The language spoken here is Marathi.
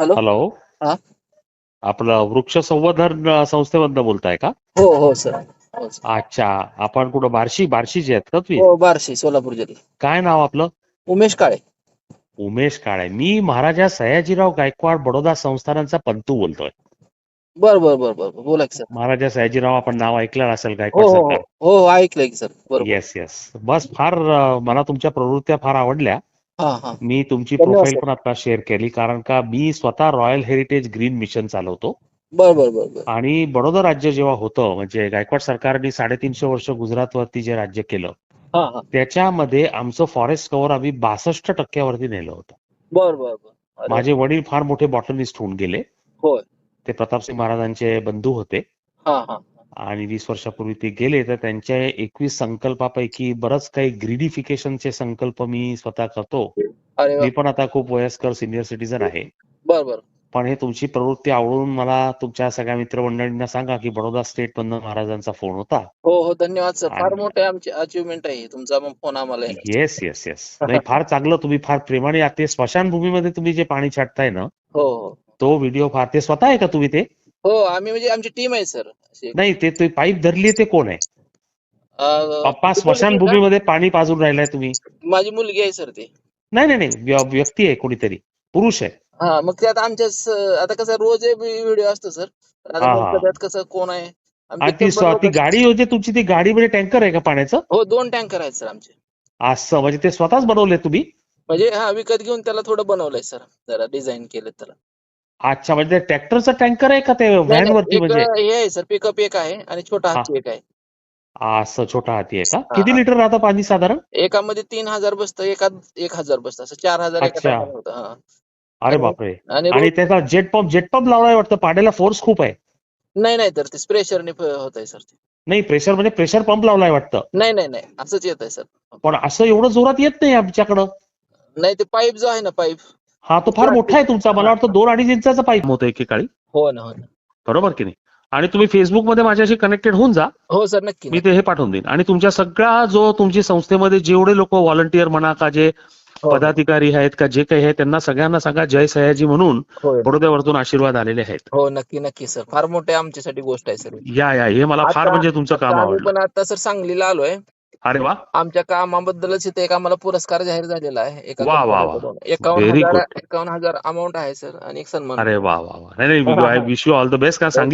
हॅलो? हॅलो? हा. आपलं वृक्ष संवर्धन संस्थेमधनं बोलताय का? हो हो सर. हो सर. अच्छा आपण कुठं बार्शी बार्शीचे आहेत का तुम्ही? हो बार्शी सोलापूर जिल्हा काय नाव आपलं? उमेश काळे. उमेश काळे. मी महाराजा सयाजीराव गायकवाड बडोदा संस्थानांचा पंतू बोलतोय. बर बर बर बर बर. बोला की सर. महाराजा सयाजीराव आपण नाव ऐकलं असेल हो गायकवाड हो सरकार. हो हो ऐकलंय की सर. बरोबर. येस येस बस फार अ, मला तुमच्या प्रवृत्त्या फार आवडल्या. मी तुमची प्रोफाईल. पण आता शेअर केली कारण का मी स्वतः रॉयल हेरिटेज ग्रीन मिशन चालवतो. आणि बडोदा राज्य जेव्हा होतं म्हणजे गायकवाड सरकारने साडेतीनशे वर्ष गुजरातवरती जे राज्य केलं त्याच्यामध्ये आमचं फॉरेस्ट कव्हर आम्ही बासष्ट टक्क्यावरती नेलं होतं. बर बर बर. अरे, माझे वडील फार मोठे बॉटनिस्ट होऊन गेले. ते प्रतापसिंग महाराजांचे बंधू होते. आणि वीस वर्षापूर्वी ते गेले तर त्यांच्या एकवीस संकल्पापैकी बरंच काही ग्रीडिफिकेशनचे संकल्प मी स्वतः करतो. मी पण आता खूप वयस्कर सिनियर सिटीजन आहे. बर बर. पण हे तुमची प्रवृत्ती आवडून मला तुमच्या सगळ्या मित्रमंडळींना सांगा की बडोदा स्टेट मधनं महाराजांचा फोन होता. हो हो. धन्यवाद सर फार मोठे आमची अचिव्हमेंट आहे. तुमचा फोन आम्हाला. येस येस येस नाही फार चांगलं. तुम्ही फार प्रेमाने ते स्मशानभूमीमध्ये तुम्ही जे पाणी छाटताय ना हो हो. तो व्हिडिओ फार ते स्वतः आहे का तुम्ही ते? हो आम्ही म्हणजे आमची टीम आहे सर अशी. नाही ते ते पाईप धरली ते कोण आहे? अं, पप्पा ती स्मशानभूमीमध्ये पाणी पाजून राहिलाय तुम्ही. का? माझी मुलगी आहे सर ती. नाही नाही नाही व्य- व्यक्ती आहे कोणीतरी. पुरुष आहे. हा मग त्यात आमच्या स- आता कसं रोज व्हिडिओ असतो सर आता हा, हा. त्यात कसं कोण आहे. आमच्या आणि ती स्व- ती गाडी होती तुमची ती गाडी म्हणजे टँकर आहे का पाण्याचं? हो दोन टँकर आहेत सर आमचे. असं म्हणजे ते स्वतःच बनवले तुम्ही? म्हणजे हा विकत घेऊन त्याला थोडं बनवलंय सर जरा डिझाईन केलं त्याला. अच्छा म्हणजे ट्रॅक्टरचं टँकर आहे का ते व्हॅन वरती एक म्हणजे? हे आहे सर पिकअप एक आहे आणि छोटा. हाती एक आहे. असं छोटा हाती आहे का? किती. लिटर राहतं पाणी साधारण? एकामध्ये तीन हजार बसतं एकात एक हजार बसतं असं चार हजार एका अच्छा. टायमाला होतं हा. अरे बापरे. आणि त्याचा जेट पंप जेट पंप लावलाय वाटतं पाण्याला फोर्स खूप आहे. नाही नाही तर ते प्रेशरने होत आहे सर ते. नाही प्रेशर म्हणजे प्रेशर पंप लावलाय वाटतं. नाही नाही नाही असंच येत आहे सर. पण असं एवढं जोरात येत नाही आमच्याकडं. नाही ते पाईप जो आहे ना पाईप हा तो फार मोठा आहे तुमचा. मला वाटतं दोन अडीच इंचाचा पाईप होतं एकेकाळी. हो ना हो ना. बरोबर की नाही? आणि तुम्ही फेसबुकमध्ये माझ्याशी कनेक्टेड होऊन जा. हो सर नक्की मी ते हे पाठवून देईन. आणि तुमच्या सगळ्या जो तुमची संस्थेमध्ये जेवढे लोक व्हॉलंटियर म्हणा का जे हो, पदाधिकारी आहेत का जे काही आहे त्यांना सगळ्यांना सांगा जय सयाजी म्हणून. बडोद्यावरतून आशीर्वाद आलेले आहेत. हो नक्की नक्की सर. फार मोठे आमच्यासाठी गोष्ट आहे सर. या या. हे मला फार म्हणजे तुमचं काम आवडलं. पण आता सर सांगलीला आलोय. अरे वा. आमच्या कामाबद्दलच इथे एक आम्हाला पुरस्कार जाहीर झालेला आहे. एका वा, वा, वा. एकावन्न हजार good. एकावन्न हजार अमाऊंट आहे सर आणि एक सन्मान. अरे वा वा वा. नाही wish you all the best का सांगितलं